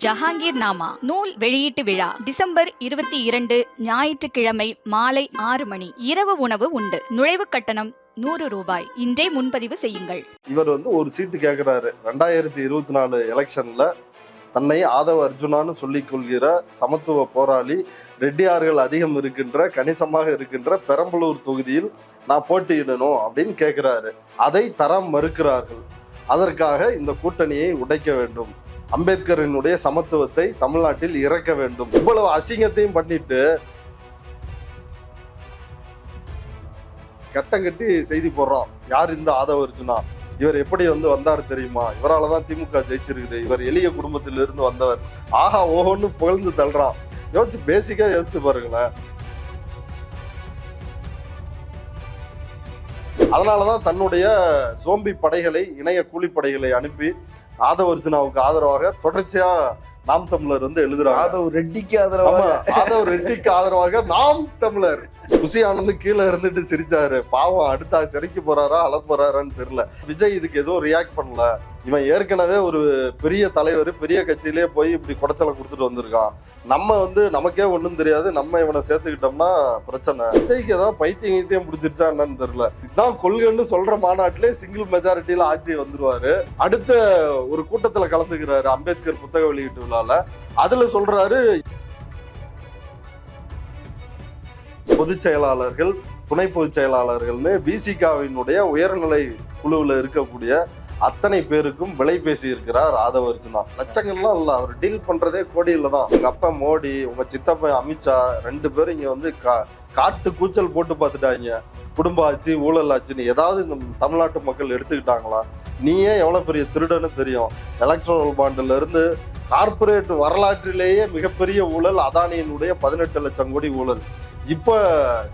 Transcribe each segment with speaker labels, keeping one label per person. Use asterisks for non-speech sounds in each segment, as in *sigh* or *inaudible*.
Speaker 1: ஜஹாங்கீர் நாமா நூல் வெளியீட்டு விழா டிசம்பர் இருபத்தி இரண்டு ஞாயிற்றுக்கிழமை மாலை ஆறு மணி இரவு உணவு உண்டு. நுழைவு கட்டணம் நூறு ரூபாய். இன்றே முன்பதிவு செய்யுங்கள்.
Speaker 2: இவர் வந்து ஒரு சீட்டு கேட்குறாரு ரெண்டாயிரத்தி இருபத்தி நாலு எலெக்ஷன்ல தன்னை ஆதவ அர்ஜுனான்னு சொல்லிக் கொள்கிற சமத்துவ போராளி ரெட்டியார்கள் அதிகம் இருக்கின்ற கணிசமாக இருக்கின்ற பெரம்பலூர் தொகுதியில் நான் போட்டியிடணும் அப்படின்னு கேட்கிறாரு அதை தரம் மறுக்கிறார்கள். அதற்காக இந்த கூட்டணியை உடைக்க வேண்டும். அம்பேத்கரினுடைய சமத்துவத்தை தமிழ்நாட்டில் இறக்க வேண்டும். இவ்வளவு அசிங்கத்தையும் பண்ணிட்டு கட்டம் கட்டி செய்தி போடுறோம். யார் இந்த ஆதவ அர்ஜுனா? இவர் எப்படி வந்து வந்தார் தெரியுமா? இவரால தான் திமுக ஜெயிச்சிருக்குது. இவர் எளிய குடும்பத்திலிருந்து வந்தவர். ஆஹா ஓஹோன்னு புகழ்ந்து தள்ளுறான். யோசிச்சு பேசிக்கா யோசிச்சு பாருங்களேன். அதனாலதான் தன்னுடைய சோம்பி படைகளை இணைய கூலிப்படைகளை அனுப்பி ஆதவ அர்ஜுனாவுக்கு ஆதரவாக தொடர்ச்சியா நாம் தமிழர் வந்து எழுதுறாங்க.
Speaker 3: ஆதவ் ரெட்டிக்கு ஆதரவாக.
Speaker 2: ஆதவ் ரெட்டிக்கு ஆதரவாக நாம் தமிழர். குசி ஆனந்த் கீழே இருந்துட்டு சிரிச்சாரு. பாவம் அடுத்தா சிறைக்கு போறாரா அழ போறாரான்னு தெரியல. விஜய் இதுக்கு எதுவும் ரியாக்ட் பண்ணல. இவன் ஏற்கனவே ஒரு பெரிய தலைவர் பெரிய கட்சியிலே போய் இப்படி குடைச்சலை கொடுத்துட்டு வந்திருக்கான். நம்ம வந்து நமக்கே ஒன்றும் தெரியாது. நம்ம இவனை சேர்த்துக்கிட்டோம்னா பிரச்சனை. விஜய்க்கு ஏதாவது பைத்தியம் கீத்தியம் பிடிச்சிருச்சா என்னன்னு தெரியல. இதுதான் கொள்கைன்னு சொல்ற மாநாட்டிலே சிங்கிள் மெஜாரிட்டியில ஆட்சி வந்துருவாரு. அடுத்த ஒரு கூட்டத்தில் கலந்துக்கிறாரு அம்பேத்கர் புத்தக வெளியீட்டு விழால. அதுல சொல்றாரு பொதுச் செயலாளர்கள் துணை பொதுச் செயலாளர்கள்னு விசிகாவினுடைய உயர்நிலை குழுவில் இருக்கக்கூடிய அத்தனை பேருக்கும் விலை பேசி இருக்கிறார் ஆதவ அர்ஜுனா. லட்சங்கள்லாம் இல்லை அவர் டீல் பண்ணுறதே கோடியில் தான். உங்கள் அப்பா மோடி உங்கள் சித்தப்பா அமித்ஷா ரெண்டு பேரும் இங்கே வந்து கா- காட்டு கூச்சல் போட்டு பார்த்துட்டாங்க. குடும்ப ஆட்சி ஊழல் ஆட்சின்னு ஏதாவது இந்த தமிழ்நாட்டு மக்கள் எடுத்துக்கிட்டாங்களா? நீயே எவ்வளோ பெரிய திருடன்னு தெரியும். எலக்ட்ரல் பாண்டிலிருந்து கார்ப்பரேட் வரலாற்றிலேயே மிகப்பெரிய ஊழல் அதானியினுடைய பதினெட்டு லட்சம் கோடி ஊழல். இப்போ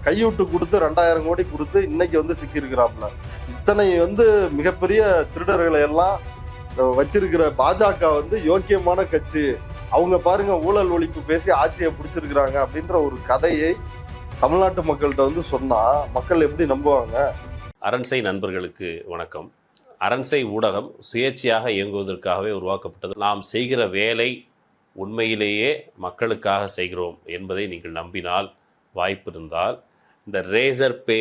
Speaker 2: கையூட்டு கொடுத்து ரெண்டாயிரம் கோடி கொடுத்து இன்னைக்கு வந்து சிக்கியிருக்கிறாப்புல. இத்தனை வந்து மிகப்பெரிய திருடர்களை எல்லாம் வச்சிருக்கிற பாஜக வந்து யோக்கியமான கட்சி. அவங்க பாருங்க ஊழல் ஒழிப்பு பேசி ஆட்சியை பிடிச்சிருக்கிறாங்க அப்படின்ற ஒரு கதையை தமிழ்நாட்டு மக்கள்கிட்ட வந்து சொன்னா மக்கள் எப்படி நம்புவாங்க?
Speaker 4: அரண்சை நண்பர்களுக்கு வணக்கம். அரண்சை ஊடகம் சுயேட்சையாக இயங்குவதற்காகவே உருவாக்கப்பட்டது. நாம் செய்கிற வேலை உண்மையிலேயே மக்களுக்காக செய்கிறோம் என்பதை நீங்கள் நம்பினால் வாய்ப்பு இருந்தால் இந்த ரேசர் பே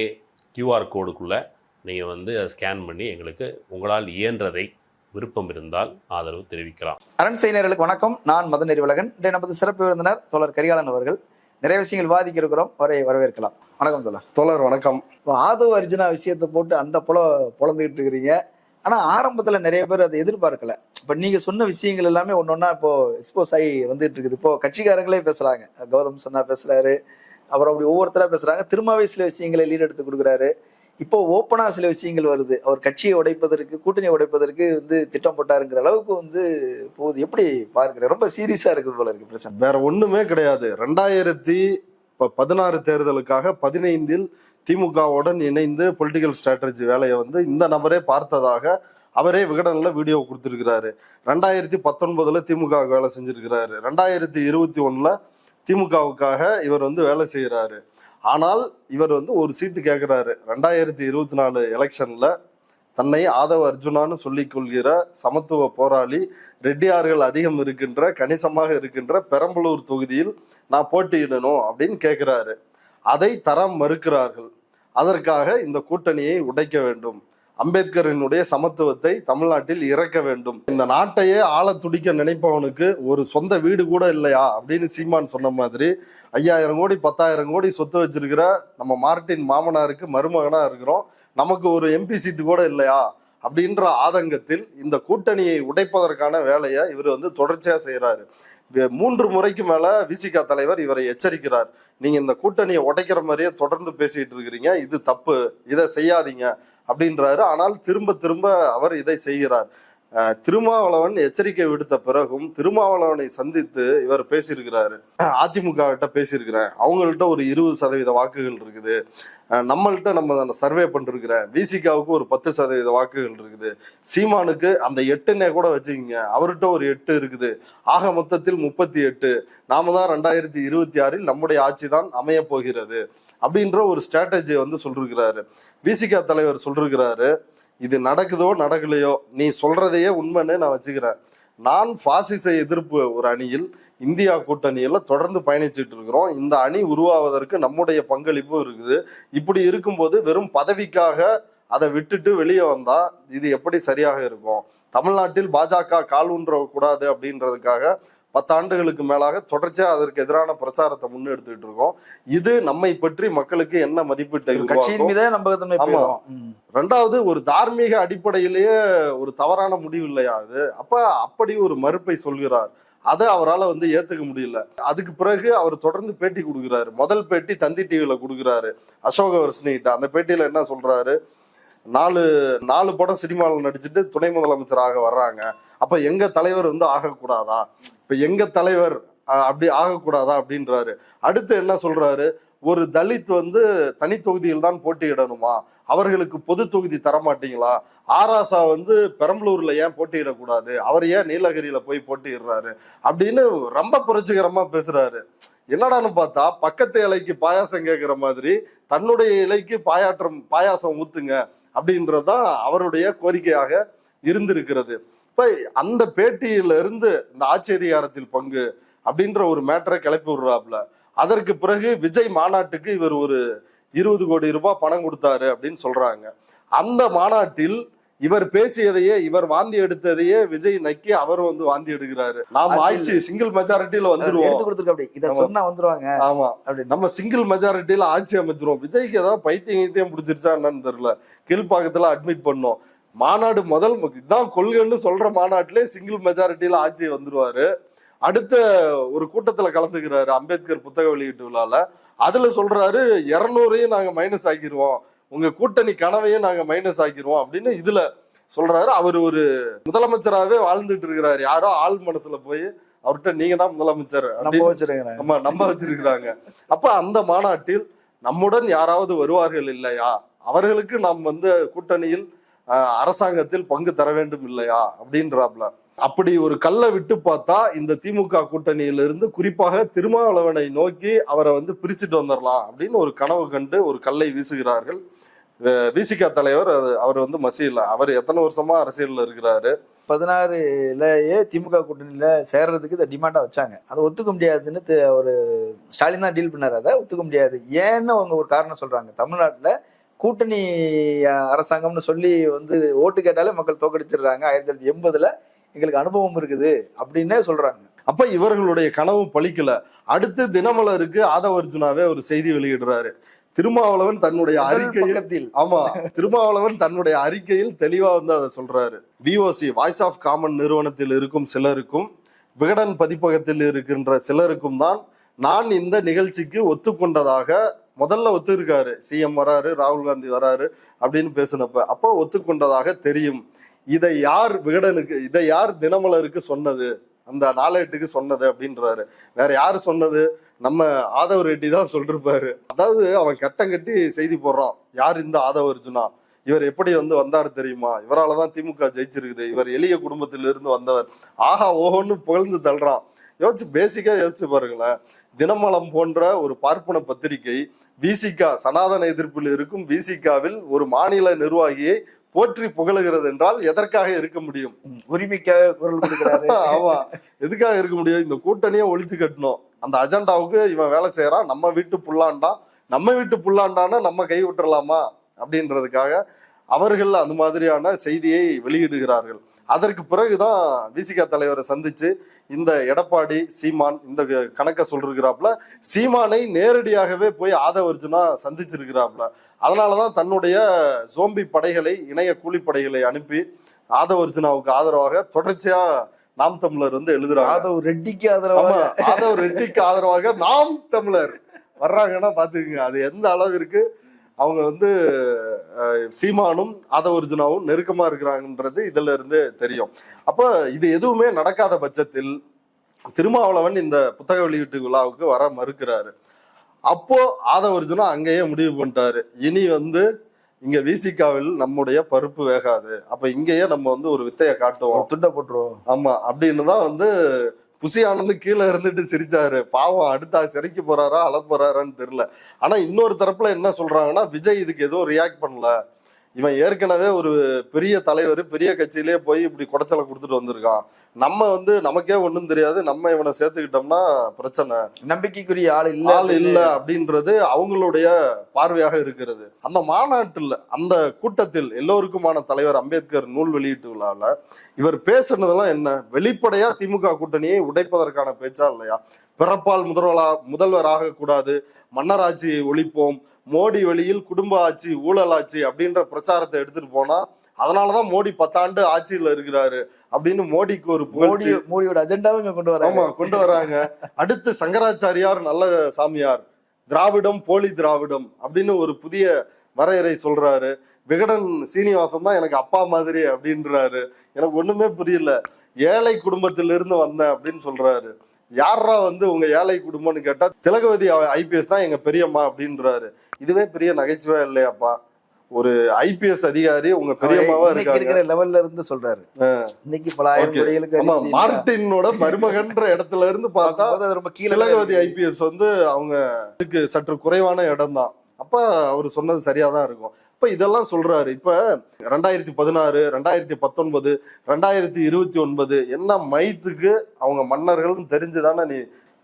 Speaker 4: கியூஆர் கோடுக்குள்ளே நீங்கள் வந்து அதை ஸ்கேன் பண்ணி எங்களுக்கு உங்களால் இயன்றதை விருப்பம் இருந்தால் ஆதரவு தெரிவிக்கலாம்.
Speaker 3: அரண் செய்தியர்களுக்கு வணக்கம். நான் மதன் நெறிவலகன் இன்றைய நமது சிறப்பு விருந்தினர் தோழர் கரிகாலன் அவர்கள். நிறைய விஷயங்கள் விவாதிக்க இருக்கிறோம். வரை வரவேற்கலாம். வணக்கம் தோழர்.
Speaker 2: தோழர் வணக்கம்.
Speaker 3: இப்போ ஆதவ அர்ஜுனா விஷயத்தை போட்டு அந்த புல புலந்துகிட்டு இருக்கிறீங்க. ஆனா ஆரம்பத்துல நிறைய பேர் அதை எதிர்பார்க்கல. இப்ப நீங்க சொன்ன விஷயங்கள் எல்லாமே ஒன்னொன்னா இப்போ எக்ஸ்போஸ் ஆகி வந்துட்டு இருக்குது. இப்போ கட்சிக்காரங்களே பேசுறாங்க. கௌதம் சன்னா பேசுறாரு. அப்புறம் அப்படி ஒவ்வொருத்தராக பேசுறாங்க. திரும்பவே சில விஷயங்களை லீட் எடுத்து கொடுக்குறாரு. இப்போ ஓப்பனா சில விஷயங்கள் வருது. அவர் கட்சியை உடைப்பதற்கு கூட்டணியை உடைப்பதற்கு வந்து திட்டம் போட்டாருங்கிற அளவுக்கு வந்து போகுது. எப்படி பார்க்கிற ரொம்ப சீரியஸா இருக்குது போல இருக்கு பிரச்சனை
Speaker 2: வேற ஒண்ணுமே கிடையாது. ரெண்டாயிரத்தி ப- பதினாறு தேர்தலுக்காக பதினைந்தில் திமுகவுடன் இணைந்து பொலிட்டிக்கல் ஸ்ட்ராட்டஜி வேலையை வந்து இந்த நபரே பார்த்ததாக அவரே விகடனில் வீடியோ கொடுத்துருக்கிறாரு. ரெண்டாயிரத்தி பத்தொன்பதுல திமுக வேலை செஞ்சிருக்கிறாரு. ரெண்டாயிரத்தி இருபத்தி ஒன்றில் திமுகவுக்காக இவர் வந்து வேலை செய்கிறாரு ஆனால் இவர் வந்து ஒரு சீட்டு கேட்குறாரு ரெண்டாயிரத்தி இருபத்தி நாலு எலெக்ஷனில் தன்னை ஆதவ அர்ஜுனான்னு சொல்லிக் கொள்கிற சமத்துவ போராளி ரெட்டியார்கள் அதிகம் இருக்கின்ற கணிசமாக இருக்கின்ற பெரம்பலூர் தொகுதியில் நான் போட்டியிடணும் அப்படின்னு கேட்கிறாரு அதை தரம் மறுக்கிறார்கள். அதற்காக இந்த கூட்டணியை உடைக்க வேண்டும். அம்பேத்கரினுடைய சமத்துவத்தை தமிழ்நாட்டில் இறக்க வேண்டும். இந்த நாட்டையே ஆள துடிக்க நினைப்பவனுக்கு ஒரு சொந்த வீடு கூட இல்லையா? அப்படின்னு சீமான் சொன்ன மாதிரி ஐயாயிரம் கோடி பத்தாயிரம் கோடி சொத்து வச்சிருக்கிற நம்ம மார்ட்டின் மாமனாருக்கு மருமகனா இருக்கிறோம். நமக்கு ஒரு எம்பி சீட்டு கூட இல்லையா? அப்படின்ற ஆதங்கத்தில் இந்த கூட்டணியை உடைப்பதற்கான வேலையை இவர் வந்து தொடர்ச்சியா செய்யறாரு மூன்று முறைக்கு மேல விசிகா தலைவர் இவரை எச்சரிக்கிறார். நீங்க இந்த கூட்டணியை உடைக்கிற மாதிரியே தொடர்ந்து பேசிட்டு இருக்கிறீங்க. இது தப்பு. இதை செய்யாதீங்க. அப்படின்றாரு. ஆனால் திரும்ப திரும்ப அவர் இதை செய்கிறார். திருமாவளவன் எச்சரிக்கை விடுத்த பிறகும் திருமாவளவனை சந்தித்து இவர் பேசியிருக்கிறாரு. அதிமுக கிட்ட பேசியிருக்கிறேன். அவங்கள்ட்ட ஒரு இருபது சதவீத வாக்குகள் இருக்குது. நம்மள்கிட்ட நம்ம சர்வே பண்ணிருக்கிறேன் விசிகாவுக்கு ஒரு பத்து சதவீத வாக்குகள் இருக்குது. சீமானுக்கு அந்த எட்டுன்னே கூட வச்சுக்கிங்க. அவர்கிட்ட ஒரு எட்டு இருக்குது. ஆக மொத்தத்தில் முப்பத்தி எட்டு. நாம தான் ரெண்டாயிரத்தி இருபத்தி ஆறில் நம்முடைய ஆட்சி தான் அமைய போகிறது. அப்படின்ற ஒரு ஸ்ட்ராட்டஜியை வந்து சொல்லிருக்கிறாரு. விசிகா தலைவர் சொல்லிருக்கிறாரு. இது நடக்குதோ நடக்கலையோ நீ சொல்றதையே உண்மைன்னு நான் வச்சுக்கிறேன். நான் பாசிச எதிர்ப்பு ஒரு அணியில் இந்தியா கூட்டணியில் தொடர்ந்து பயணிச்சுட்டு இருக்கிறோம். இந்த அணி உருவாவதற்கு நம்முடைய பங்களிப்பும் இருக்குது. இப்படி இருக்கும்போது வெறும் பதவிக்காக அதை விட்டுட்டு வெளியே வந்தா இது எப்படி சரியாக இருக்கும்? தமிழ்நாட்டில் பாஜக கால் ஊன்ற கூடாது அப்படின்றதுக்காக பத்தாண்டுகளுக்கு மேலாக தொடர்ச்சியா அதற்கு எதிரான பிரச்சாரத்தை முன்னெடுத்துட்டு இருக்கோம். இது நம்மை பற்றி மக்களுக்கு என்ன மதிப்பீட்டை
Speaker 3: கட்சியின்? மீதே நம்பகத்தன்மை
Speaker 2: ஆமா. ரெண்டாவது ஒரு தார்மீக அடிப்படையிலேயே ஒரு தவறான முடிவு இல்லையா அது? அப்ப அப்படி ஒரு மறுப்பை சொல்கிறார். அதை அவரால் வந்து ஏத்துக்க முடியல. அதுக்கு பிறகு அவர் தொடர்ந்து பேட்டி கொடுக்குறாரு. முதல் பேட்டி தந்தி டிவியில கொடுக்குறாரு. அசோக வர்ஷினிகிட்ட. அந்த பேட்டியில என்ன சொல்றாரு? நாலு நாலு படம் சினிமாவில் நடிச்சுட்டு துணை முதலமைச்சராக வர்றாங்க. அப்ப எங்க தலைவர் வந்து ஆகக்கூடாதா? இப்போ எங்கள் தலைவர் அப்படி ஆகக்கூடாதா அப்படின்றாரு. அடுத்து என்ன சொல்றாரு? ஒரு தலித் வந்து தனி தொகுதியில் தான் போட்டியிடணுமா? அவர்களுக்கு பொது தொகுதி தரமாட்டீங்களா? ஆராசா வந்து பெரம்பலூர்ல ஏன் போட்டியிடக்கூடாது? அவர் ஏன் நீலகிரியில போய் போட்டியிடுறாரு? அப்படின்னு ரொம்ப புரட்சிகரமா பேசுறாரு. என்னடான்னு பார்த்தா பக்கத்து இலைக்கு பாயாசம் கேட்குற மாதிரி தன்னுடைய இலைக்கு பாயாற்றம் பாயாசம் ஊத்துங்க அப்படின்றதுதான் அவருடைய கோரிக்கையாக இருந்திருக்கிறது. இப்ப அந்த பேட்டியில இருந்து இந்த ஆட்சி அதிகாரத்தில் பங்கு அப்படின்ற ஒரு மேட்டரை கிளப்பி விடுறாப்புல. அதற்கு பிறகு விஜய் மாநாட்டுக்கு இவர் ஒரு இருபது கோடி ரூபாய் பணம் கொடுத்தாரு அப்படின்னு சொல்றாங்க. அந்த மாநாட்டில் இவர் பேசியதையே இவர் வாந்தி எடுத்ததையே விஜய் நக்கி அவர் வந்து வாந்தி எடுக்கிறாரு. நாம ஆட்சி சிங்கிள் மெஜாரிட்டியில வந்துருவோம்.
Speaker 3: எடுத்து கொடுத்துருக்க அப்படி. இத. சொன்னா வந்துருவாங்க.
Speaker 2: ஆமா.
Speaker 3: அப்படின்னு
Speaker 2: நம்ம சிங்கிள் மெஜாரிட்டியில ஆட்சி அமைச்சிருவோம். விஜய்க்கு ஏதாவது பைத்தியம் கீத்தியம் பிடிச்சிருச்சா என்னன்னு தெரியல. கீழ்ப்பாக்கத்துல அட்மிட் பண்ணோம். மாநாடு முதல் இதான் கொள்கைன்னு சொல்ற மாநாட்டிலே சிங்கிள் மெஜாரிட்டியில ஆட்சி வந்துருவாரு. அடுத்த ஒரு கூட்டத்துல கலந்துக்கிறாரு அம்பேத்கர் புத்தக வெளியீட்டு விழால. அதுல சொல்றாரு இருநூறையும் நாங்க மைனஸ் ஆக்கிடுவோம் உங்க கூட்டணி கனவையும் நாங்க மைனஸ் ஆக்கிடுவோம் அப்படின்னு இதுல சொல்றாரு. அவர் ஒரு முதலமைச்சராகவே வாழ்ந்துட்டு இருக்கிறாரு. யாரோ ஆள் மனசுல போய் அவர்கிட்ட நீங்க தான் முதலமைச்சர்.
Speaker 3: நம்ம
Speaker 2: நம்ப வச்சிருக்கிறாங்க. அப்ப அந்த மாநாட்டில் நம்முடன் யாராவது வருவார்கள் இல்லையா? அவர்களுக்கு நாம் வந்து கூட்டணியில் அரசாங்கத்தில் பங்கு தர வேண்டும் இல்லையா? அப்படின்றாப்ல. அப்படி ஒரு கல்லை விட்டு பார்த்தா இந்த திமுக கூட்டணியிலிருந்து குறிப்பாக திருமாவளவனை நோக்கி அவரை வந்து பிரிச்சுட்டு வந்துடலாம் அப்படின்னு ஒரு கனவு கண்டு ஒரு கல்லை வீசுகிறார்கள். விசிக தலைவர் அது- அவர் வந்து மசியில் அவர் எத்தனை வருஷமா அரசியலில் இருக்கிறாரு?
Speaker 3: பதினாறுலயே திமுக கூட்டணியில சேர்றதுக்கு இதை டிமாண்டா வச்சாங்க. அதை ஒத்துக்க முடியாதுன்னு ஒரு ஸ்டாலின் தான் டீல் பண்ணார். அதை ஒத்துக்க முடியாது. ஏன்னு அவங்க ஒரு காரணம் சொல்றாங்க. தமிழ்நாட்டில் கூட்டணி அரசாங்கம்னு சொல்லி வந்து ஓட்டு கேட்டாலே மக்கள் தோக்கடிச்சிடுறாங்க. ஆயிரத்தி தொள்ளாயிரத்தி எண்பதுல எங்களுக்கு அனுபவம் இருக்குது அப்படின்னே சொல்றாங்க.
Speaker 2: அப்ப இவர்களுடைய கனவு பலிக்கல அடுத்து தினமலருக்கு ஆதவ அர்ஜுனாவே ஒரு செய்தி வெளியிடுறாரு. திருமாவளவன் தன்னுடைய அறிக்கையில் ஆமா திருமாவளவன் தன்னுடைய அறிக்கையில் தெளிவா வந்து அதை சொல்றாரு. விஓசி வாய்ஸ் ஆஃப் காமன் நிறுவனத்தில் இருக்கும் சிலருக்கும் விகடன் பதிப்பகத்தில் இருக்கின்ற சிலருக்கும் தான் நான் இந்த நிகழ்ச்சிக்கு ஒத்துக்கொண்டதாக முதல்ல ஒத்துருக்காரு சிஎம் வராரு ராகுல் காந்தி வராரு அப்படின்னு பேசினப்ப அப்போ ஒத்துக்கொண்டதாக தெரியும். இதை யார் விகடனுக்கு இதை யார் தினமலருக்கு சொன்னது? அந்த நாளேட்டுக்கு சொன்னது அப்படின்றாரு. வேற யாரு சொன்னது? நம்ம ஆதவ ரெட்டி தான் சொல்லிருப்பாரு. அதாவது அவன் கட்டம் கட்டி செய்தி போடுறான். யார் இந்த ஆதவ அர்ஜுனா? இவர் எப்படி வந்து வந்தாரு தெரியுமா? இவரால் தான் திமுக ஜெயிச்சிருக்குது. இவர் எளிய குடும்பத்திலிருந்து வந்தவர். ஆஹா ஓஹோன்னு புகழ்ந்து தள்ளுறான். யோசிச்சு பேசிக்கா யோசிச்சு பாருங்களேன். தினமலம் போன்ற ஒரு பார்ப்பன பத்திரிகை விசிகா சனாதன எதிர்ப்பில் இருக்கும் விசிகாவில் ஒரு மாநில நிர்வாகியை போற்றி புகழுகிறது என்றால் எதற்காக இருக்க முடியும்?
Speaker 3: உரிமைக்காக குரல் கொடுக்கிறாரு. *laughs*
Speaker 2: ஆமா. எதுக்காக இருக்க முடியும்? இந்த கூட்டணியை ஒழிச்சு கட்டணும். அந்த அஜெண்டாவுக்கு இவன் வேலை செய்யறான் நம்ம வீட்டு புல்லாண்டா? நம்ம வீட்டு புல்லாண்டான நம்ம கை விட்டுறலாமா? அப்படின்றதுக்காக அவர்கள் அந்த மாதிரியான செய்தியை வெளியிடுகிறார்கள். அதற்கு பிறகுதான் விசிகா தலைவரை சந்திச்சு இந்த எடப்பாடி சீமான் இந்த கணக்க சொல்லிருக்கிறாப்புல சீமானை நேரடியாகவே போய் ஆதவ அர்ஜுனா சந்திச்சிருக்கிறாப்புல. அதனாலதான் தன்னுடைய சோம்பி படைகளை இணைய கூலிப்படைகளை அனுப்பி ஆதவ அர்ஜுனாவுக்கு ஆதரவாக தொடர்ச்சியா நாம் தமிழர் வந்து எழுதுறாங்க.
Speaker 3: ஆதவ் ரெட்டிக்கு ஆதரவாக.
Speaker 2: ஆதவ் ரெட்டிக்கு ஆதரவாக நாம் தமிழர் வர்றாங்கன்னா பாத்துக்கங்க அது எந்த அளவிற்கு அவங்க வந்து சீமானும் ஆதவ அர்ஜுனாவும் நெருக்கமா இருக்கிறாங்கன்றது இதுல இருந்து தெரியும். அப்ப இது எதுவுமே நடக்காத பட்சத்தில் திருமாவளவன் இந்த புத்தக வெளியீட்டு விழாவுக்கு வர மறுக்கிறாரு. அப்போ ஆதவ அர்ஜுனா அங்கேயே முடிவு பண்ணிட்டாரு. இனி வந்து இங்க விசிகாவில் நம்முடைய பருப்பு வேகாது. அப்ப இங்கேயே நம்ம வந்து ஒரு வித்தைய காட்டுவோம்.
Speaker 3: துண்டை போட்டுருவோம்.
Speaker 2: ஆமா அப்படின்னு தான் வந்து புசி ஆனந்து கீழே இருந்துட்டு சிரிச்சாரு. பாவம் அடுத்தா சிரிக்க போறாரா அழ போறாரான்னு தெரியல. ஆனா இன்னொரு தரப்புல என்ன சொல்றாங்கன்னா விஜய் இதுக்கு எதுவும் ரியாக்ட் பண்ணல. இவன் ஏற்கனவே ஒரு பெரிய தலைவர் பெரிய கட்சியிலே போய் இப்படி குடைச்சலை கொடுத்துட்டு வந்திருக்கான். நம்ம வந்து நமக்கே ஒண்ணும் தெரியாது. நம்ம இவனை சேர்த்துக்கிட்டோம்னா பிரச்சனை.
Speaker 3: நம்பிக்கைக்குரிய ஆள் இல்ல
Speaker 2: ஆள் இல்ல அப்படின்றது அவங்களுடைய பார்வையாக இருக்கிறது. அந்த மாநாட்டில் அந்த கூட்டத்தில் எல்லோருக்குமான தலைவர் அம்பேத்கர் நூல் வெளியீட்டு விழாவில் இவர் பேசுனதெல்லாம் என்ன? வெளிப்படையா திமுக கூட்டணியை உடைப்பதற்கான பேச்சா இல்லையா? பிறப்பால் முதல்வரா முதல்வராக கூடாது மன்னராட்சியை ஒழிப்போம். மோடி வழியில் குடும்ப ஆட்சி ஊழல் ஆட்சி அப்படின்ற பிரச்சாரத்தை எடுத்துட்டு போனா அதனாலதான் மோடி பத்தாண்டு ஆட்சியில இருக்கிறாரு அப்படின்னு மோடிக்கு ஒரு
Speaker 3: மோடி மோடியோட அஜெண்டாவும் இங்க கொண்டு வராங்க.
Speaker 2: ஆமா கொண்டு வராங்க. அடுத்து சங்கராச்சாரியார் நல்ல சாமியார். திராவிடம் போலி திராவிடம் அப்படின்னு ஒரு புதிய வரையறை சொல்றாரு. விகடன் சீனிவாசன் தான் எனக்கு அப்பா மாதிரி அப்படின்றாரு. எனக்கு ஒண்ணுமே புரியல. ஏழை குடும்பத்திலிருந்து வந்தேன் அப்படின்னு சொல்றாரு. யாரா வந்து உங்க ஏழை குடும்பம்னு கேட்டா திலகவதி ஐபிஎஸ் தான் எங்க பெரியம்மா அப்படின்றாரு. இதுவே பெரிய நகைச்சுவை இல்லையாப்பா? ஒரு ஐபிஎஸ் அதிகாரி உங்க பெரியம்மாவா
Speaker 3: இருக்கிற லெவல்ல இருந்து சொல்றாரு. இன்னைக்கு பல ஆயிரம்.
Speaker 2: மார்டினோட மருமகன்ற இடத்துல இருந்து பார்த்தா
Speaker 3: ரொம்ப
Speaker 2: திலகவதி ஐபிஎஸ் வந்து அவங்க இதுக்கு சற்று குறைவான இடம் தான் அப்ப அவர் சொன்னது சரியா தான் இருக்கும். இப்ப இதெல்லாம் சொல்றாரு. இப்ப ரெண்டாயிரத்தி பதினாறு ரெண்டாயிரத்தி பத்தொன்பது ரெண்டாயிரத்தி இருபத்தி ஒன்பது என்ன மைத்துக்கு அவங்க மன்னர்கள்னு தெரிஞ்சுதானே நீ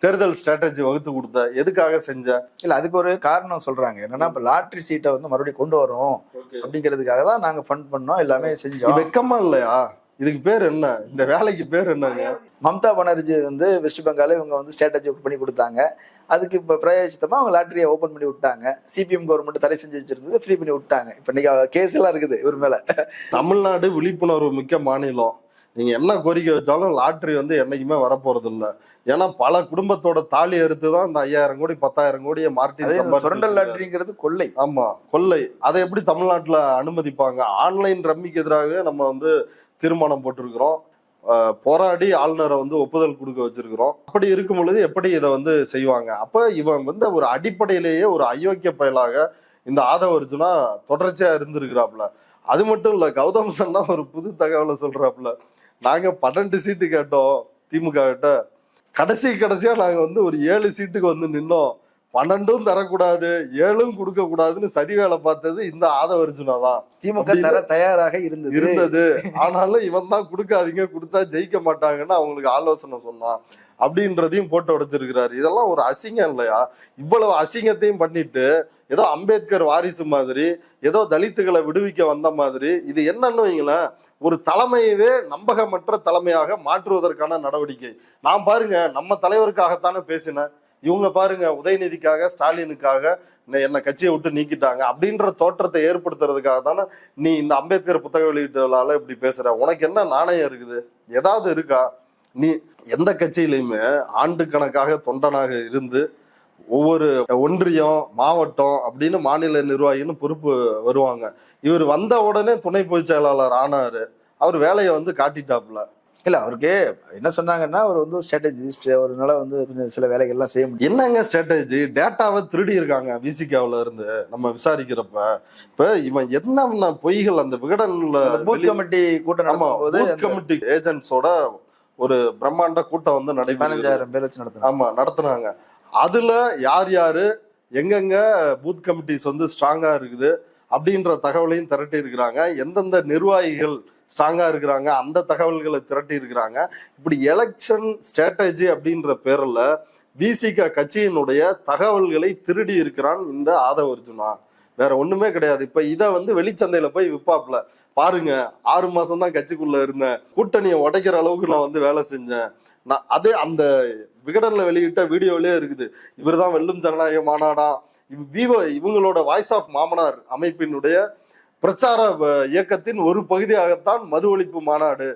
Speaker 2: தேர்தல் ஸ்ட்ராட்டஜி வகுத்து கொடுத்த. எதுக்காக செஞ்ச?
Speaker 3: இல்ல அதுக்கு ஒரு காரணம் சொல்றாங்க. என்னன்னா இப்ப லாட்டரி சீட்டை வந்து மறுபடியும் கொண்டு வரோம் அப்படிங்கிறதுக்காக தான் நாங்க ஃபண்ட் பண்ணோம் எல்லாமே செஞ்சோம்.
Speaker 2: வெக்கமா இல்லையா? இதுக்கு பேர் என்ன? இந்த வேலைக்கு பேர் என்னங்க?
Speaker 3: மம்தா பானர்ஜி வந்து வெஸ்ட் பெங்கால இவங்க வந்து ஸ்ட்ராட்டஜி பண்ணி கொடுத்தாங்க. அதுக்கு இப்ப பிரயோஜித்தமா அவங்க லாட்டரியை ஓபன் பண்ணி விட்டாங்க. சிபிஎம் கவர்மெண்ட் தடை செஞ்சு வச்சிருந்தது ஃப்ரீ பண்ணி விட்டாங்க. இப்ப இன்னைக்கு கேஸ் எல்லாம் இருக்குது இவர் மேல.
Speaker 2: தமிழ்நாடு விழிப்புணர்வு மிக்க மாநிலம். நீங்க என்ன கோரிக்கை வச்சாலும் லாட்டரி வந்து என்னைக்குமே வரப்போறது இல்ல ஏன்னா பல குடும்பத்தோட தாலி அறுத்து தான் இந்த ஐயாயிரம் கோடி பத்தாயிரம் கோடியை சம்பாதிச்சு
Speaker 3: சுரண்டல். லாட்டரிங்கிறது கொள்ளை.
Speaker 2: ஆமா கொள்ளை. அதை எப்படி தமிழ்நாட்டுல அனுமதிப்பாங்க? ஆன்லைன் ரம்மிக்கு எதிராக நம்ம வந்து தீர்மானம் போட்டிருக்கிறோம். போராடி ஆளுநரை வந்து ஒப்புதல் கொடுக்க வச்சிருக்கிறோம். அப்படி இருக்கும் பொழுது எப்படி இதை வந்து செய்வாங்க? அப்ப இவன் வந்து ஒரு அடிப்படையிலேயே ஒரு அயோக்கிய பயலாக இந்த ஆதவ அர்ஜுனா தொடர்ச்சியா இருந்திருக்கிறாப்ல அது மட்டும் இல்ல கௌதம் சன்னா ஒரு புது தகவலை சொல்றாப்ல நாங்க பன்னெண்டு சீட்டு கேட்டோம் திமுக கிட்ட கடைசி கடைசியா நாங்க வந்து ஒரு ஏழு சீட்டுக்கு வந்து நின்னோம். பன்னெண்டும் தரக்கூடாது ஏழும் கொடுக்க கூடாதுன்னு சதி வேலை பார்த்தது இந்த ஆதவ அர்ஜுனா தான்.
Speaker 3: திமுக தர தயாராக இருந்தது.
Speaker 2: இருந்தது. ஆனாலும் இவன் தான் கொடுக்காதீங்க கொடுத்தா ஜெயிக்க மாட்டாங்கன்னு அவங்களுக்கு ஆலோசனை சொன்னான். அப்படின்றதையும் போட்டு உடைச்சிருக்கிறாரு. இதெல்லாம் ஒரு அசிங்கம் இல்லையா? இவ்வளவு அசிங்கத்தையும் பண்ணிட்டு ஏதோ அம்பேத்கர் வாரிசு மாதிரி ஏதோ தலித்துகளை விடுவிக்க வந்த மாதிரி இது என்னன்னு வைங்களேன் ஒரு தலைமையவே நம்பகமற்ற தலைமையாக மாற்றுவதற்கான நடவடிக்கை. நான் பாருங்க நம்ம தலைவருக்காகத்தானே பேசினேன். இவங்க பாருங்க உதயநிதிக்காக ஸ்டாலினுக்காக என்ன- என்னை கட்சியை விட்டு நீக்கிட்டாங்க. அப்படின்ற தோற்றத்தை ஏற்படுத்துறதுக்காக தானே நீ இந்த அம்பேத்கர் புத்தக வெளியீட்டுலால இப்படி பேசுற. உனக்கு என்ன நாணயம் இருக்குது? ஏதாவது இருக்கா? நீ எந்த கட்சியிலையுமே ஆண்டு கணக்காக தொண்டனாக இருந்து ஒவ்வொரு ஒன்றியம் மாவட்டம் அப்படின்னு மாநில நிர்வாகின்னு பொறுப்பு வருவாங்க. இவர் வந்த உடனே துணை பொதுச் செயலாளர் ஆனாரு. அவர் வேலையை வந்து காட்டிட்டாப்புல.
Speaker 3: இல்ல அவருக்கு என்ன சொன்னாங்கன்னா அவர் வந்து ஸ்ட்ராட்டஜிஸ்ட் அவர்னால வந்து கொஞ்சம் சில வேலைகள்லாம் செய்ய முடியும்.
Speaker 2: என்னங்க ஸ்ட்ராட்டஜி டேட்டாவை திருடி இருக்காங்க விசிகாவில இருந்து. நம்ம விசாரிக்கிறப்ப இப்ப இவன் என்ன பொய்கள் அந்த விகடன்ல
Speaker 3: பூத் கமிட்டி கூட்டம் பூத்
Speaker 2: கமிட்டி ஏஜென்ட்ஸோட ஒரு பிரம்மாண்ட கூட்டம் வந்து நடைபெற்றது
Speaker 3: பதினஞ்சாயிரம் பேர் வச்சு நடத்தினாங்க.
Speaker 2: ஆமா நடத்துனாங்க. அதுல யார் யாரு எங்கெங்க பூத் கமிட்டிஸ் வந்து ஸ்ட்ராங்கா இருக்குது அப்படின்ற தகவலையும் திரட்டி இருக்கிறாங்க எந்தெந்த நிர்வாகிகள் ஸ்ட்ராங்காக இருக்கிறாங்க அந்த தகவல்களை திரட்டி இருக்கிறாங்க. இப்படி எலெக்ஷன் ஸ்ட்ராட்டஜி அப்படின்ற பேரில் விசிக கட்சியினுடைய தகவல்களை திருடி இருக்கிறான் இந்த ஆதவ அர்ஜுனா. வேற ஒண்ணுமே கிடையாது. இப்ப இத வந்து வெளிச்சந்தையில போய் விற்பாப்ல பாருங்க ஆறு மாசம் தான் கட்சிக்குள்ள இருந்தேன். கூட்டணியை உடைக்கிற அளவுக்கு நான் வந்து வேலை செஞ்சேன். நான் அதே அந்த விகடன்ல வெளியிட்ட வீடியோலயே இருக்குது. இவர்தான் வெல்லும் ஜனநாயக மாநாடா. இவ் விவோ இவங்களோட வாய்ஸ் ஆஃப் மாமனார் அமைப்பினுடைய பிரச்சார இயக்கத்தின் ஒரு பகுதியாகத்தான் மது ஒழிப்பு மாநாடு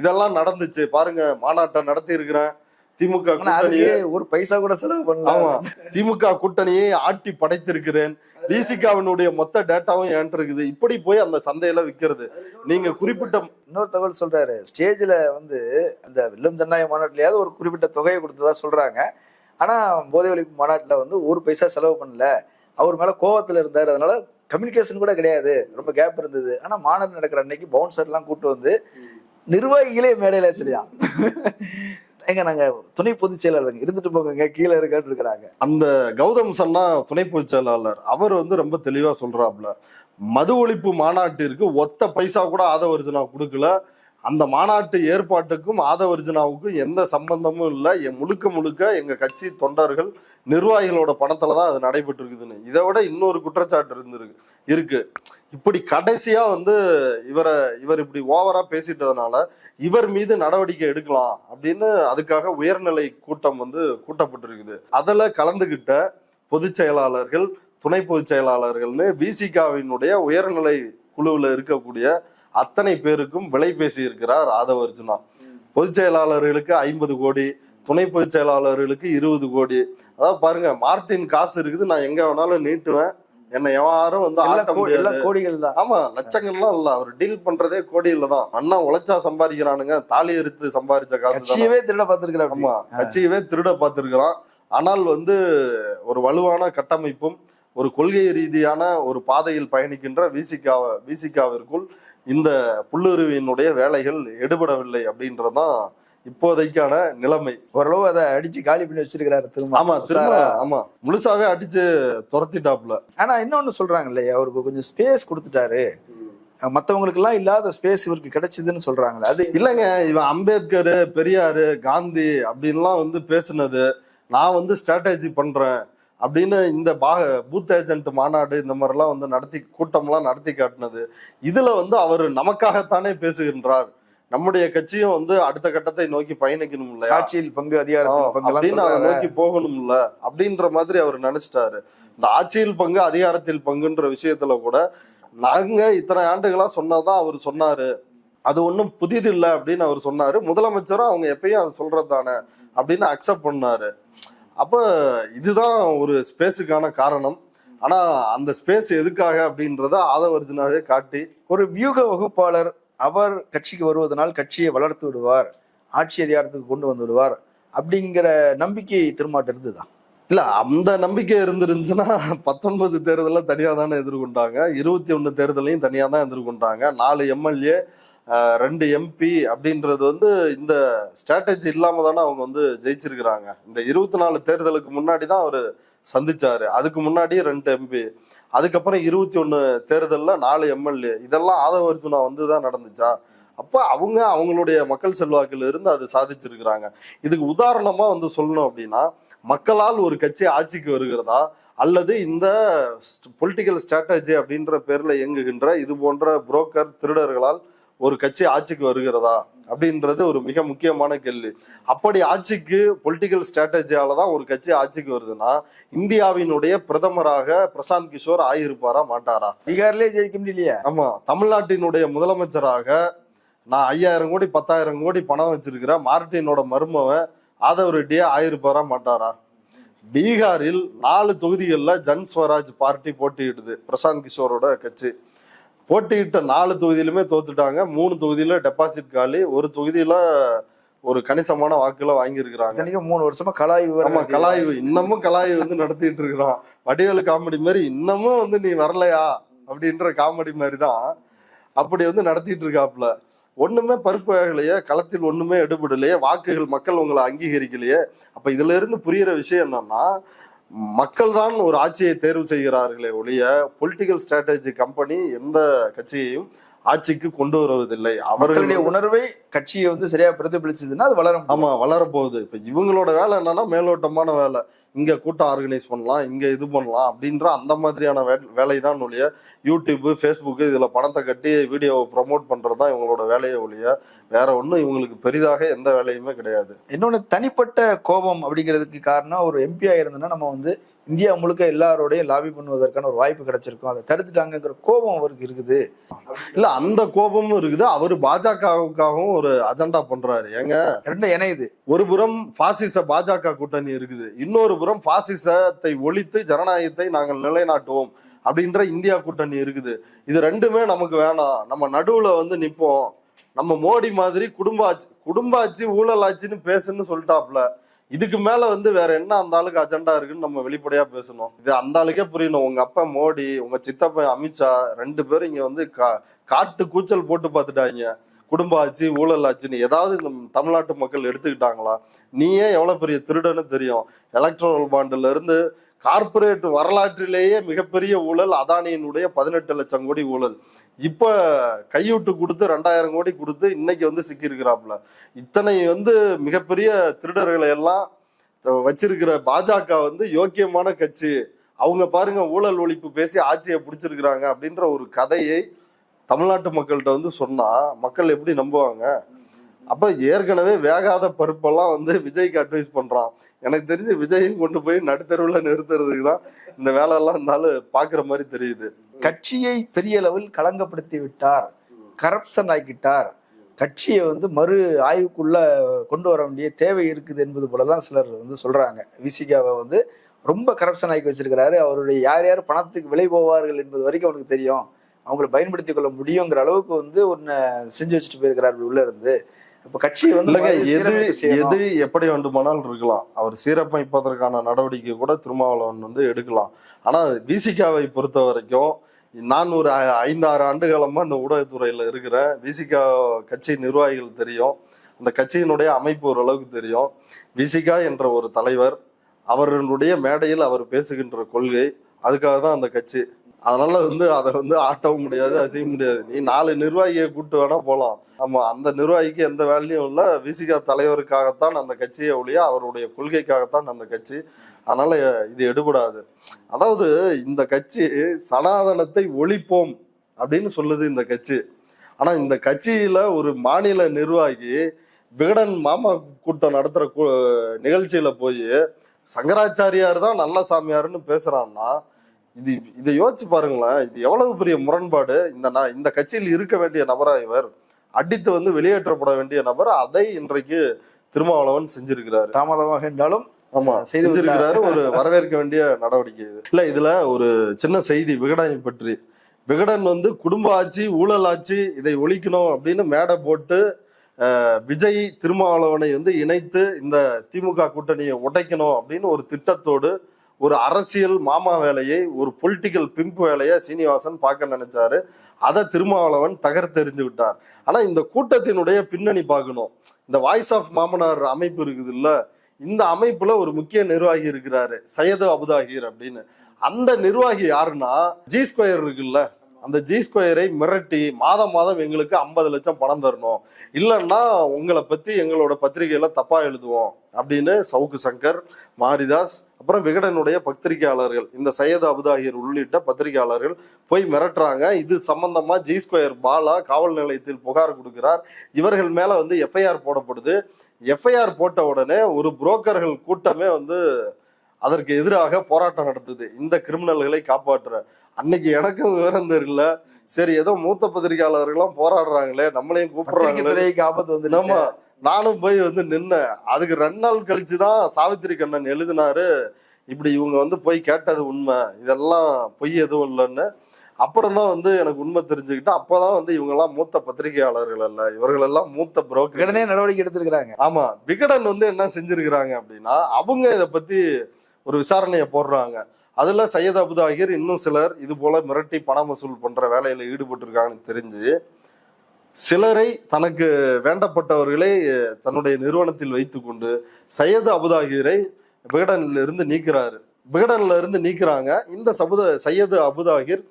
Speaker 2: இதெல்லாம் நடந்துச்சு. பாருங்க மாநாட்டை நடத்தி இருக்கிறேன் திமுக கூட்டணியை
Speaker 3: ஒரு பைசா கூட செலவு
Speaker 2: ஆமா
Speaker 3: பண்ணல
Speaker 2: திமுக கூட்டணியை ஆட்டி படைத்திருக்கிறேன். விசிகாவினுடைய மொத்த டேட்டாவும் என்கிட்ட இருக்குது. இப்படி போய் அந்த சந்தையில விக்கிறது. நீங்க குறிப்பிட்ட
Speaker 3: இன்னொரு தகவல் சொல்றாரு. ஸ்டேஜ்ல வந்து அந்த வில்லம் ஜனநாயக மாநாட்டிலேயாவது ஒரு குறிப்பிட்ட தொகையை கொடுத்ததா சொல்றாங்க. ஆனா போதை ஒழிப்பு மாநாட்டுல வந்து ஒரு பைசா செலவு பண்ணல. அவர் மேல கோவத்துல இருந்தாரு. அதனால கம்யூனிகேஷன் கூட கிடையாது. ரொம்ப கேப் இருந்தது. ஆனா மாநாடு நடக்கிற அன்னைக்கு பவுன்சர்லாம் கூட்டு வந்து நிர்வாகிகளே மேடையில தெரியா எங்க நாங்க துணை பொதுச் செயலாளர் இருந்துட்டு போங்க கீழே இருக்கான்னு இருக்கிறாங்க.
Speaker 2: அந்த கௌதம் சன்னா துணை பொதுச் செயலாளர் அவர் வந்து ரொம்ப தெளிவா சொல்றாப்ல மது ஒழிப்பு மாநாட்டிற்கு ஒத்த பைசா கூட ஆதவர்ஜனா கொடுக்கல அந்த மாநாட்டு ஏற்பாட்டுக்கும் ஆதவர்ஜினாவுக்கும் எந்த சம்பந்தமும் இல்லை. என் முழுக்க முழுக்க எங்கள் கட்சி தொண்டர்கள் நிர்வாகிகளோட பணத்தில் தான் அது நடைபெற்று இருக்குதுன்னு இதை விட இன்னொரு குற்றச்சாட்டு இருந்திருக்கு இருக்கு. இப்படி கடைசியாக வந்து இவரை இவர் இப்படி ஓவராக பேசிட்டதுனால இவர் மீது நடவடிக்கை எடுக்கலாம் அப்படின்னு அதுக்காக உயர்நிலை கூட்டம் வந்து கூட்டப்பட்டிருக்குது. அதில் கலந்துகிட்ட பொதுச் செயலாளர்கள் துணை பொதுச் செயலாளர்கள்னு விசிகாவினுடைய உயர்நிலை குழுவில் இருக்கக்கூடிய அத்தனை பேருக்கும் விலை பேசி இருக்கிறார் ஆதவ அர்ஜுனா பொதுச் செயலாளர்களுக்கு ஐம்பது கோடி துணை பொதுச் செயலாளர்களுக்கு இருபது கோடி. அதாவது பாருங்க மார்டின் காசு இருக்குது நான் எங்க வேணாலும் நீட்டுவேன். என்னை யாரும் வந்து
Speaker 3: எல்லா கோடிகள் தான்.
Speaker 2: ஆமா லட்சங்கள்லாம் இல்ல. அவர் டீல் பண்றதே கோடியில தான். அண்ணா உழைச்சா சம்பாதிக்கிறானுங்க தாலி எடுத்து சம்பாதிச்ச காசு.
Speaker 3: கட்சியவே திருட பார்த்திருக்கிறார்
Speaker 2: ஆமா கட்சியவே திருட பார்த்திருக்கிறான். ஆனால் வந்து ஒரு வலுவான கட்டமைப்பும் ஒரு கொள்கை ரீதியான ஒரு பாதையில் பயணிக்கின்ற விசிகா விசிகாவிற்குள் இந்த புல்லுருவியினுடைய வேலைகள் எடுபடவில்லை அப்படின்றதான் இப்போதைக்கான நிலைமை.
Speaker 3: ஓரளவு அதை அடிச்சு காலி பண்ணி வச்சிருக்கிறாரு திரும்ப.
Speaker 2: ஆமா திரும்ப. ஆமா முழுசாவே அடிச்சு துரத்திட்டாப்ல
Speaker 3: ஆனா இன்னொன்னு சொல்றாங்க இல்லையா அவருக்கு கொஞ்சம் ஸ்பேஸ் கொடுத்துட்டாரு. மத்தவங்களுக்கு எல்லாம் இல்லாத ஸ்பேஸ் இவருக்கு கிடைச்சதுன்னு சொல்றாங்களே அது
Speaker 2: இல்லைங்க இவன் அம்பேத்கர் பெரியாரு காந்தி அப்படின்லாம் வந்து பேசுனது. நான் வந்து ஸ்ட்ராட்டஜி பண்றேன். அப்படின்னு இந்த பாக பூத் ஏஜென்ட் மாநாடு இந்த மாதிரிலாம் வந்து நடத்தி கூட்டம்லாம் நடத்தி காட்டினது. இதுல வந்து அவர் நமக்காகத்தானே பேசுகின்றார். நம்முடைய கட்சியும் வந்து அடுத்த கட்டத்தை நோக்கி பயணிக்கணும் இல்லையா?
Speaker 3: ஆட்சியில் பங்கு அதிகாரத்தில் பங்கு எல்லாம்
Speaker 2: அப்படின்னு அதை
Speaker 3: சொல்றாரு.
Speaker 2: நோக்கி போகணும்ல? அப்படின்ற மாதிரி அவர் நினைச்சிட்டாரு. இந்த ஆட்சியில் பங்கு அதிகாரத்தில் பங்குன்ற விஷயத்துல கூட நாங்க இத்தனை ஆண்டுகளா சொன்னதான் அவர் சொன்னாரு. அது ஒன்றும் புதிது இல்லை அப்படின்னு அவர் சொன்னாரு. முதலமைச்சரும் அவங்க எப்பயும் அது சொல்றது தானே அப்படின்னு அக்செப்ட் பண்ணாரு. அப்ப இதுதான் ஒரு ஸ்பேஸுக்கான காரணம். ஆனா அந்த ஸ்பேஸ் எதுக்காக அப்படின்றத ஆதவர்ஜனாவே காட்டி
Speaker 3: ஒரு வியூக வகுப்பாளர் அவர் கட்சிக்கு வருவதனால் கட்சியை வளர்த்து விடுவார் ஆட்சி அதிகாரத்துக்கு கொண்டு வந்து விடுவார் அப்படிங்கிற நம்பிக்கை திருமாட்ட இருந்துதான்
Speaker 2: இல்ல அந்த நம்பிக்கை இருந்துருந்துச்சுன்னா பத்தொன்பது தேர்தலில் தனியா தானே எதிர்கொண்டாங்க இருபத்தி ஒன்று தேர்தலையும் தனியா தான் எதிர்கொண்டாங்க நாலு எம்எல்ஏ ரெண்டு எம்பி அப்படின்றது வந்து இந்த ஸ்ட்ராட்டஜி இல்லாம தானே அவங்க வந்து ஜெயிச்சிருக்கிறாங்க. இந்த இருபத்தி நாலு தேர்தலுக்கு முன்னாடி தான் அவர் சந்திச்சாரு. அதுக்கு முன்னாடி ரெண்டு எம்பி அதுக்கப்புறம் இருபத்தி ஒன்று தேர்தலில் நாலு எம்எல்ஏ இதெல்லாம் ஆதவ அர்ஜுனா வந்து தான் நடந்துச்சா? அப்போ அவங்க அவங்களுடைய மக்கள் செல்வாக்கில் இருந்து அது சாதிச்சிருக்கிறாங்க. இதுக்கு உதாரணமாக வந்து சொல்லணும் அப்படின்னா மக்களால் ஒரு கட்சி ஆட்சிக்கு வருகிறதா? அல்லது இந்த பொலிட்டிக்கல் ஸ்ட்ராட்டஜி அப்படின்ற பேரில் இயங்குகின்ற இது போன்ற புரோக்கர் திருடர்களால் ஒரு கட்சி ஆட்சிக்கு வருகிறதா அப்படின்றது ஒரு மிக முக்கியமான கேள்வி. அப்படி ஆட்சிக்கு பொலிட்டிக்கல் ஸ்ட்ராட்டஜியால தான் ஒரு கட்சி ஆட்சிக்கு வருதுன்னா இந்தியாவினுடைய பிரதமராக பிரசாந்த் கிஷோர் ஆகியிருப்பாரா மாட்டாரா?
Speaker 3: பீகார்லயே ஜெயிக்க முடியலையா.
Speaker 2: ஆமா. தமிழ்நாட்டினுடைய முதலமைச்சராக நான் ஐயாயிரம் கோடி பத்தாயிரம் கோடி பணம் வச்சிருக்கிறேன் மார்டினோட மருமவன் ஆதவ் ரெட்டியே ஆயிருப்பாரா மாட்டாரா? பீகாரில் நாலு தொகுதிகளில் ஜன் ஸ்வராஜ் பார்ட்டி போட்டியிடுது பிரசாந்த் கிஷோரோட கட்சி. போட்டியிட்ட நாலு தொகுதியிலுமே தோத்துட்டாங்க. மூணு தொகுதியில டெபாசிட் காலி. ஒரு தொகுதியில ஒரு கணிசமான வாக்குல வாங்கியிருக்கிறாங்க.
Speaker 3: இத்தனைக்கும் மூணு வருஷமா கலாய்வு நடத்திட்டு
Speaker 2: கலாய்வு. இன்னமும் கலாய்வு வந்து *laughs* நடத்திட்டு இருக்கிறான் வடிவேலு காமெடி மாதிரி இன்னமும் வந்து நீ வரலையா? அப்படின்ற காமெடி மாதிரி தான் அப்படி வந்து நடத்திட்டு இருக்காப்புல. ஒண்ணுமே பருப்பு ஆகலையே களத்தில் ஒண்ணுமே எடுபடலையே. வாக்குகள் மக்கள் உங்களை அங்கீகரிக்கலையே. அப்ப இதுல இருந்து புரியுற விஷயம் என்னன்னா மக்கள் தான் ஒரு ஆட்சியை தேர்வு செய்கிறார்களே ஒழிய பொலிட்டிக்கல் ஸ்ட்ராட்டஜி கம்பெனி எந்த கட்சியையும் ஆட்சிக்கு கொண்டு வருவதில்லை. அவர்களுடைய
Speaker 3: உணர்வை கட்சியை வந்து சரியா பிரதிபலிச்சதுன்னா அது வளரும்
Speaker 2: ஆமா வளரப்போகுது இப்ப இவங்களோட வேலை என்னன்னா மேலோட்டமான வேலை. இங்க கூட்டம் ஆர்கனைஸ் பண்ணலாம் இங்க இது பண்ணலாம் அப்படின்ற அந்த மாதிரியான வே- வேலை தான் ஒழிய யூடியூப் ஃபேஸ்புக் இதுல பணத்தை கட்டி வீடியோவை ப்ரொமோட் பண்றது தான் இவங்களோட வேலையை ஒழிய வேற ஒண்ணும் இவங்களுக்கு பெரிதாக எந்த வேலையுமே கிடையாது.
Speaker 3: இன்னொன்னு தனிப்பட்ட கோபம் அப்படிங்கிறதுக்கு காரணம் ஒரு எம்பியா இருந்ததுன்னா நம்ம வந்து இந்தியா முழுக்க எல்லாரோடையும் லாபி பண்ணுவதற்கான ஒரு வாய்ப்பு கிடைச்சிருக்கும். அதை தடுத்துட்டாங்கங்கிற கோபம் அவருக்கு இருக்குது.
Speaker 2: இல்ல அந்த கோபமும் இருக்குது. அவர் பாஜகவுக்காகவும் ஒரு அஜெண்டா பண்றாரு. ஏங்க?
Speaker 3: ரெண்டும் இணையுது.
Speaker 2: ஒரு புறம் பாசிச பாஜக கூட்டணி இருக்குது. இன்னொரு புறம் பாசிசத்தை ஒழித்து ஜனநாயகத்தை நாங்கள் நிலைநாட்டுவோம் அப்படின்ற இந்தியா கூட்டணி இருக்குது. இது ரெண்டுமே நமக்கு வேணாம். நம்ம நடுவுல வந்து நிப்போம். நம்ம மோடி மாதிரி குடும்ப ஆட்சி ஊழலாச்சுன்னு ஊழல் ஆட்சின்னு பேசுன்னு சொல்லிட்டாப்ல. இதுக்கு மேல வந்து வேற என்ன அந்த ஆளுக்கு அஜெண்டா இருக்குன்னு நம்ம வெளிப்படையா பேசணும். இது அந்த ஆளுக்கே புரியணும். உங்க அப்பா மோடி உங்க சித்தப்பன் அமித்ஷா ரெண்டு பேரும் இங்க வந்து கா- காட்டு கூச்சல் போட்டு பார்த்துட்டாங்க. குடும்ப ஆட்சி ஊழல் ஆட்சின்னு ஏதாவது இந்த தமிழ்நாட்டு மக்கள் எடுத்துக்கிட்டாங்களா? நீயே எவ்வளோ பெரிய திருடன்னு தெரியும். எலக்ட்ரல் பாண்டுல இருந்து கார்ப்பரேட் வரலாற்றிலேயே மிகப்பெரிய ஊழல் அதானியினுடைய பதினெட்டு லட்சம் கோடி ஊழல். இப்போ கையூட்டு கொடுத்து ரெண்டாயிரம் கோடி கொடுத்து இன்னைக்கு வந்து சிக்கியிருக்கிறாப்புல. இத்தனை வந்து மிகப்பெரிய திருடர்களை எல்லாம் வச்சிருக்கிற பாஜக வந்து யோக்கியமான கட்சி. அவங்க பாருங்க ஊழல் ஒழிப்பு பேசி ஆட்சியை பிடிச்சிருக்கிறாங்க அப்படின்ற ஒரு கதையை தமிழ்நாட்டு மக்கள்கிட்ட வந்து சொன்னா மக்கள் எப்படி நம்புவாங்க? அப்ப ஏற்கனவே வேகாத பருப்பெல்லாம் வந்து விஜய்க்கு அட்வைஸ் பண்றான். எனக்கு தெரிஞ்சு விஜயும் கொண்டு போய் நடுத்தருவுல நிறுத்துறதுக்கு தான் இந்த வேலையெல்லாம் இருந்தாலும் பாக்குற மாதிரி தெரியுது.
Speaker 3: கட்சியை பெரிய அளவில் களங்கப்படுத்தி விட்டார். கரப்ஷன் ஆக்கிட்டார். கட்சியை வந்து மறு ஆய்வுக்குள்ள கொண்டு வர வேண்டிய தேவை இருக்குது என்பது போலலாம் சிலர் வந்து சொல்றாங்க. விசிகாவை வந்து ரொம்ப கரப்ஷன் ஆக்கி வச்சிருக்கிறாரு. அவருடைய யார் யார் பணத்துக்கு விலை போவார்கள் என்பது வரைக்கும் அவனுக்கு தெரியும். அவங்களை பயன்படுத்தி கொள்ள முடியுங்கிற அளவுக்கு வந்து ஒன்னு செஞ்சு வச்சுட்டு போயிருக்கிறார் உள்ள இருந்து. அப்ப கட்சியை வந்து
Speaker 2: எது. எது எப்படி வேண்டுமானாலும் இருக்கலாம். அவர் சீரமைப்பதற்கான நடவடிக்கை கூட திருமாவளவன் வந்து எடுக்கலாம். ஆனா விசிகாவை பொறுத்த வரைக்கும் நான் ஒரு ஐ- ஐந்து ஆறு ஆண்டு காலமா இந்த ஊடகத்துறையில இருக்கிறேன் விசிகா கட்சி நிர்வாகிகள் தெரியும். அந்த கட்சியினுடைய அமைப்பு ஓரளவுக்கு தெரியும். விசிகா என்ற ஒரு தலைவர் அவர்களுடைய மேடையில் அவர் பேசுகின்ற கொள்கை அதுக்காக தான் அந்த கட்சி. அதனால வந்து அதை வந்து ஆட்டவும் முடியாது அசைய முடியாது. நீ நாலு நிர்வாகியை கூப்பிட்டு வேணா போகலாம் ஆமா அந்த நிர்வாகிக்கு எந்த வேலையும் இல்ல. விசிகா தலைவருக்காகத்தான் அந்த கட்சியை ஒழிய அவருடைய கொள்கைக்காகத்தான் அந்த கட்சி. அதனால இது எடுபடாது. அதாவது இந்த கட்சி சனாதனத்தை ஒழிப்போம் அப்படின்னு சொல்லுது இந்த கட்சி. ஆனா இந்த கட்சியில ஒரு மாநில நிர்வாகி விகடன் மாமா கூட்டம் நடத்துற கூ- நிகழ்ச்சியில போய் சங்கராச்சாரியார் தான் நல்ல சாமியாருன்னு பேசுறான்னா இது இதை யோசிச்சு பாருங்களேன். இது எவ்வளவு பெரிய முரண்பாடு. இந்த ந- இந்த கட்சியில் இருக்க வேண்டிய நபரா இவர்? அடித்து வந்து வெளியேற்றப்பட வேண்டிய நபர் அதை இன்றைக்கு திருமாவளவன் செஞ்சிருக்கிறாரு.
Speaker 3: தாமதமாக என்றாலும்
Speaker 2: ஆமா செஞ்சிருக்கிறாரு. ஒரு வரவேற்க வேண்டிய நடவடிக்கை இது. இல்ல இதுல ஒரு சின்ன செய்தி விகடனை பற்றி. விகடன் வந்து குடும்ப ஆட்சி ஊழல் ஆட்சி இதை ஒழிக்கணும் அப்படின்னு மேடை போட்டு விஜய் திருமாவளவனை வந்து இணைத்து இந்த திமுக கூட்டணியை உடைக்கணும் அப்படின்னு ஒரு திட்டத்தோடு ஒரு அரசியல் மாமா வேலையை ஒரு பொலிட்டிக்கல் பிம்ப் வேலையை சீனிவாசன் பார்க்க நினைச்சாரு. அதை திருமாவளவன் தகர்த்தெறிந்து விட்டார். ஆனா இந்த கூட்டத்தினுடைய பின்னணி பார்க்கணும். இந்த வாய்ஸ் ஆஃப் மாமனார் அமைப்பு இருக்குது இல்ல இந்த அமைப்புல ஒரு முக்கிய நிர்வாகி இருக்கிறாரு சையது அபுதாகிர் அப்படின்னு. அந்த நிர்வாகி யாருன்னா ஜி ஸ்கொயர் இருக்குல்ல அந்த ஜி ஸ்கொயரை மிரட்டி மாதம் மாதம் எங்களுக்கு ஐம்பது லட்சம் பணம் தரணும். இல்லைன்னா உங்களை பத்தி எங்களோட பத்திரிகையில தப்பா எழுதுவோம் அப்படின்னு சவுக்கு சங்கர் மாரிதாஸ் அப்புறம் விகடனுடைய பத்திரிகையாளர்கள் இந்த சையது அபுதாகிர் உள்ளிட்ட பத்திரிகையாளர்கள் போய் மிரட்டுறாங்க. இது சம்பந்தமா ஜி ஸ்கொயர் பாலா காவல் நிலையத்தில் புகார் கொடுக்கிறார். இவர்கள் மேல வந்து எஃப்ஐஆர் போடப்படுது. எஃப்ஐஆர் போட்ட உடனே ஒரு புரோக்கர்கள் கூட்டமே வந்து அதற்கு எதிராக போராட்டம் நடத்துது. இந்த கிரிமினல்களை காப்பாற்ற. அன்னைக்கு எனக்கும் விவரம் தெரியல. சரி ஏதோ மூத்த பத்திரிகையாளர்கள்லாம் போராடுறாங்களே நம்மளையும்
Speaker 3: துறைக்கு ஆபத்து வந்து
Speaker 2: நம்ம நானும் போய் வந்து நின்னேன். அதுக்கு ரெண்டு நாள் கழிச்சு தான் சாவித்திரி கண்ணன் எழுதினாரு இப்படி இவங்க வந்து போய் கேட்டது உண்மை. இதெல்லாம் பொய் எதுவும் இல்லைன்னு. அப்புறம் தான் வந்து எனக்கு உண்மை தெரிஞ்சுக்கிட்டேன் அப்பதான் வந்து இவங்க எல்லாம் மூத்த பத்திரிகையாளர்கள் அல்ல இவர்கள் எல்லாம் மூத்த புரோக்கர்
Speaker 3: உடனே நடவடிக்கை எடுத்திருக்கிறாங்க.
Speaker 2: ஆமா விகடன் வந்து என்ன செஞ்சிருக்கிறாங்க அப்படின்னா அவங்க இதை பத்தி ஒரு விசாரணையை போடுறாங்க. அதுல சையத் அபுதாகிர் இன்னும் சிலர் இது போல மிரட்டி பணம் வசூல் பண்ற வேலையில ஈடுபட்டிருக்காங்கன்னு தெரிஞ்சு சிலரை தனக்கு வேண்டப்பட்டவர்களை தன்னுடைய நிறுவனத்தில் வைத்துக்கொண்டு சையது அபுதாகிரை விகடனில் இருந்து நீக்கிறாரு. விகடன்ல இருந்து நீக்கிறாங்க. இந்த சபுத சையது அபுதாகிர்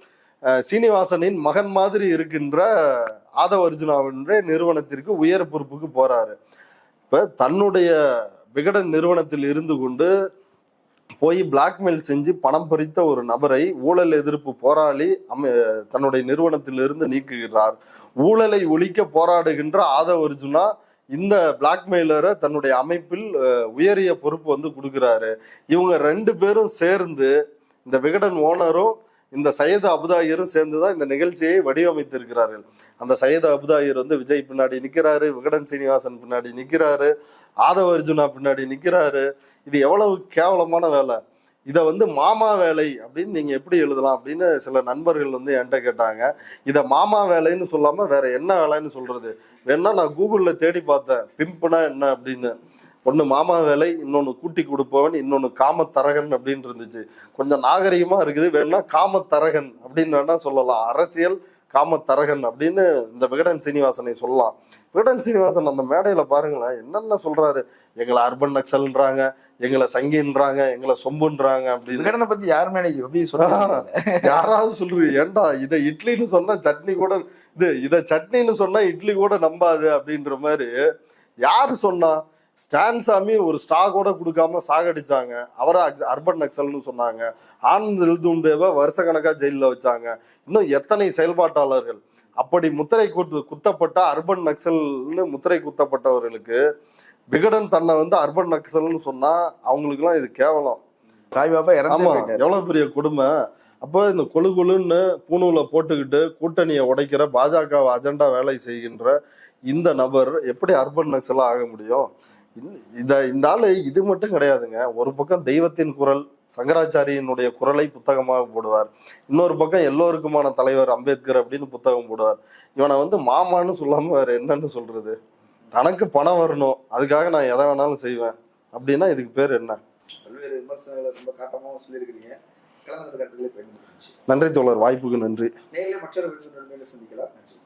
Speaker 2: சீனிவாசனின் மகன் மாதிரி இருக்கின்ற ஆதவ அர்ஜுனாவின்ற நிறுவனத்திற்கு உயர் பொறுப்புக்கு போறாரு. இப்ப தன்னுடைய விகடன் நிறுவனத்தில் இருந்து கொண்டு போய் பிளாக்மெயில் செஞ்சு பணம் பறித்த ஒரு நபரை ஊழல் எதிர்ப்பு போராளி அமை தன்னுடைய நிறுவனத்திலிருந்து நீக்குகிறார். ஊழலை ஒழிக்க போராடுகின்ற ஆதவ அர்ஜுனா இந்த பிளாக்மெயிலரை தன்னுடைய அமைப்பில் உயரிய பொறுப்பு வந்து கொடுக்குறாரு. இவங்க ரெண்டு பேரும் சேர்ந்து இந்த விகடன் ஓனரும் இந்த சையது அபுதாயரும் சேர்ந்து தான் இந்த நிகழ்ச்சியை வடிவமைத்திருக்கிறார்கள். அந்த சையது அபுதாயர் வந்து விஜய் பின்னாடி நிற்கிறாரு விகடன் சீனிவாசன் பின்னாடி நிற்கிறாரு ஆதவ அர்ஜுனா பின்னாடி நிற்கிறாரு இது எவ்வளவு கேவலமான வேலை? இதை வந்து மாமா வேலை அப்படின்னு நீங்கள் எப்படி எழுதலாம் அப்படின்னு சில நண்பர்கள் வந்து என்கிட்ட கேட்டாங்க. இதை மாமா வேலைன்னு சொல்லாமல் வேற என்ன வேலைன்னு சொல்றது? வேணா நான் கூகுளில் தேடி பார்த்தேன். பிம்புனா என்ன அப்படின்னு. ஒன்று மாமா வேலை இன்னொன்று கூட்டி கொடுப்பவன் இன்னொன்று காமத்தரகன் அப்படின்னு இருந்துச்சு. கொஞ்சம் நாகரிகமாக இருக்குது. வேணா காமத்தரகன் அப்படின்னு வேணா சொல்லலாம். அரசியல் காமத்தரகன் அப்படின்னு இந்த விகடன் சீனிவாசனை சொல்லலாம். விகடன் சீனிவாசன் அந்த மேடையில பாருங்களேன் என்னென்ன சொல்றாரு? எங்களை அர்பன் நக்சல்ன்றாங்க எங்களை சங்கின்றாங்க எங்களை சொம்புன்றாங்க அப்படின்னு.
Speaker 3: விகடனை பத்தி யாருமே எப்படி சொன்னாங்க
Speaker 2: யாராவது சொல்றது ஏன்டா இதை இட்லின்னு சொன்னா சட்னி கூட இது இத சட்னின்னு சொன்னா இட்லி கூட நம்பாது அப்படின்ற மாதிரி யாரு சொன்னா? ஸ்டான் சாமி ஒரு ஸ்டா கூட கொடுக்காம சாகடிச்சாங்க. அவரை அர்பன் நக்சல்னு சொன்னாங்க. ஆனந்த் எழுதுண்டேவை வருஷ கணக்கா ஜெயில வச்சாங்க. இன்னும் எத்தனை செயல்பாட்டாளர்கள்? அப்படி முத்திரை குத்து குத்தப்பட்ட அர்பன் நக்சல்னு முத்திரை குத்தப்பட்டவர்களுக்கு விகடன் தன்னை வந்து அர்பன் நக்சல்னு சொன்னா அவங்களுக்குலாம் இது கேவலம்.
Speaker 3: சாய்பாபா
Speaker 2: ஆமா எவ்வளவு பெரிய கொடுமை. அப்போ இந்த கொழு கொழுன்னு பூணூல போட்டுக்கிட்டு கூட்டணியை உடைக்கிற பாஜக அஜெண்டா வேலை செய்கின்ற இந்த நபர் எப்படி அர்பன் நக்சலா ஆக முடியும்? இந்த- இந்த ஆளு இது மட்டும் கிடையாதுங்க. ஒரு பக்கம் தெய்வத்தின் குரல் சங்கராச்சாரியனுடைய குரலை புத்தகமாக போடுவார். இன்னொரு பக்கம் எல்லோருக்குமான தலைவர் அம்பேத்கர் அப்படின்னு புத்தகம் போடுவார். இவனை வந்து மாமான்னு சொல்லாம வேற என்னன்னு சொல்றது? தனக்கு பணம் வரணும். அதுக்காக நான் எதை வேணாலும் செய்வேன். அப்படின்னா இதுக்கு பேர் என்ன?
Speaker 3: பல்வேறு விமர்சனங்களை ரொம்ப காட்டமாவும் சொல்லியிருக்கிறீங்க. பயன்படுத்தி
Speaker 2: நன்றி தோழர். வாய்ப்புக்கு நன்றி.
Speaker 3: நேரில் மற்றொரு சந்திக்கலாம். நன்றி.